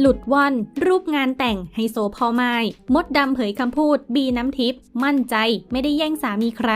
หลุดว่อนรูปงานแต่งไฮโซพ่อไม้มดดำเผยคำพูด บีน้ำทิพย์มั่นใจไม่ได้แย่งสามีใคร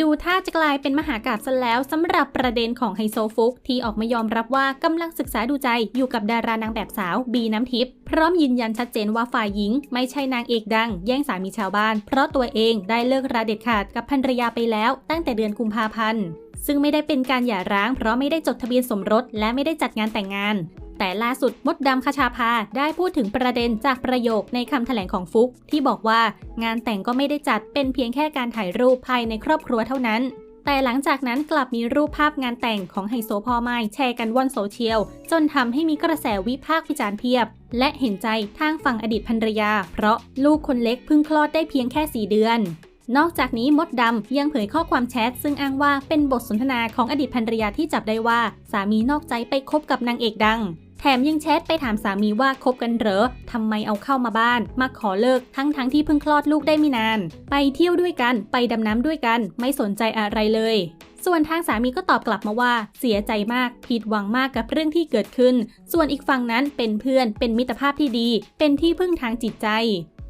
ดูท่าจะกลายเป็นมหากาบซะแล้วสำหรับประเด็นของไฮโซฟุก ที่ออกมายอมรับว่ากำลังศึกษาดูใจอยู่กับดารานางแบบสาว บีน้ำทิพย์พร้อมยืนยันชัดเจนว่าฝ่ายหญิง ไม่ใช่นางเอกดัง แย่งสามีชาวบ้าน เพราะตัวเองได้เลิกราเด็ดขาดกับภรรยาไปแล้วตั้งแต่เดือนกุมภาพันธ์ซึ่งไม่ได้เป็นการหย่าร้างเพราะไม่ได้จดทะเบียนสมรสและไม่ได้จัดงานแต่งงาน แต่ล่าสุดมดดำคชาภาได้พูดถึงประเด็นจากประโยคในคำแถลงของฟุก ที่บอกว่างานแต่งก็ไม่ได้จัดเป็นเพียงแค่การถ่ายรูปภายในครอบครัวเท่านั้น แต่หลังจากนั้นกลับมีรูปภาพงานแต่งของไฮโซพ่อไม้แชร์กันว่อนโซเชียล จนทำให้มีกระแสวิพากษ์วิจารณ์เพียบ และเห็นใจทางฝั่งอดีตภรรยา เพราะลูกคนเล็กเพิ่งคลอดได้เพียงแค่ 4 เดือนนอกจากนี้มดดำยังเผยข้อความแชทซึ่งอ้างว่าเป็นบทสนทนาของอดีตภรรยาที่จับได้ว่า สามีนอกใจไปคบกับนางเอกดัง แถมยังแชทไปถามสามีว่าคบกันเหรอทำไมเอาเข้ามาบ้าน มาขอเลิกทั้งทั้งที่เพิ่งคลอดลูกได้ไม่นาน ไปเที่ยวด้วยกัน ไปดำน้ำด้วยกัน ไม่สนใจอะไรเลย ส่วนทางสามีก็ตอบกลับมาว่า เสียใจมาก ผิดหวังมากกับเรื่องที่เกิดขึ้น ส่วนอีกฝั่งนั้นเป็นเพื่อน เป็นมิตรภาพที่ดี เป็นที่พึ่งทางจิตใจ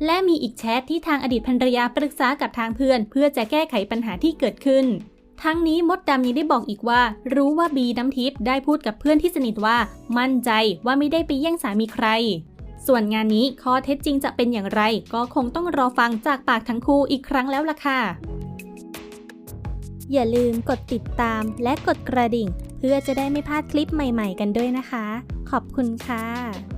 และมีอีกแชทที่ทางอดีตภรรยาปรึกษากับทางเพื่อน เพื่อจะแก้ไขปัญหาที่เกิดขึ้น ทั้งนี้มดดำยังได้บอกอีกว่า รู้ว่าบีน้ำทิพย์ได้พูดกับเพื่อนที่สนิทว่า มั่นใจว่าไม่ได้ไปแย่งสามีใคร ส่วนงานนี้ข้อเท็จจริงจะเป็นอย่างไร ก็คงต้องรอฟังจากปากทั้งคู่อีกครั้งแล้วล่ะค่ะ อย่าลืมกดติดตามและกดกระดิ่ง เพื่อจะได้ไม่พลาดคลิปใหม่ ๆ กันด้วยนะคะ ขอบคุณค่ะ